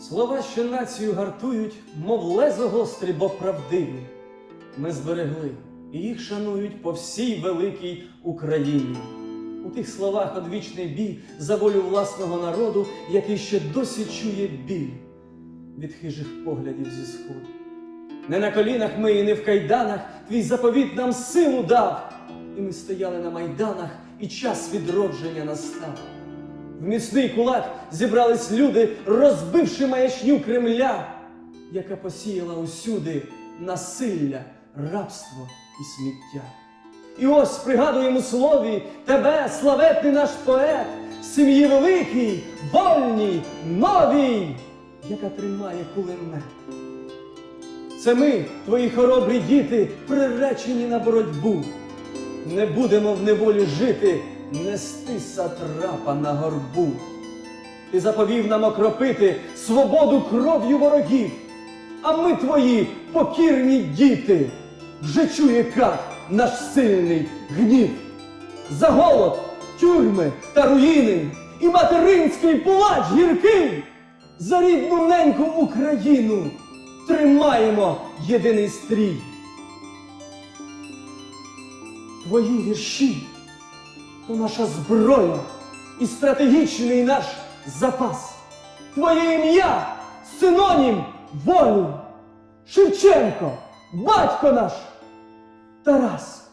Слова, що націю гартують, мов лезо гострі, бо правдиві. Ми зберегли і їх шанують по всій великій Україні. У тих словах одвічний бій за волю власного народу, який ще досі чує біль від хижих поглядів зі сходу. Не на колінах ми і не в кайданах, твій заповіт нам силу дав. І ми стояли на майданах, і час відродження настав. В міцний кулак зібрались люди, розбивши маячню Кремля, яка посіяла усюди насилля, рабство і сміття. І ось пригадуємо слові тебе, славетний наш поет, сім'ї великій, вольній, новій, яка тримає кулемет. Це ми, твої хоробрі діти, приречені на боротьбу. Не будемо в неволі жити, нести сатрапа на горбу. Ти заповів нам окропити свободу кров'ю ворогів, а ми твої покірні діти, вже чує кат наш сильний гнів. За голод, тюрми та руїни і материнський плач гіркий, за рідну неньку Україну тримаємо єдиний стрій. Твої вірші то наша зброя і стратегічний наш запас. Твоє ім'я синонім волі. Шевченко, батько наш, Тарас.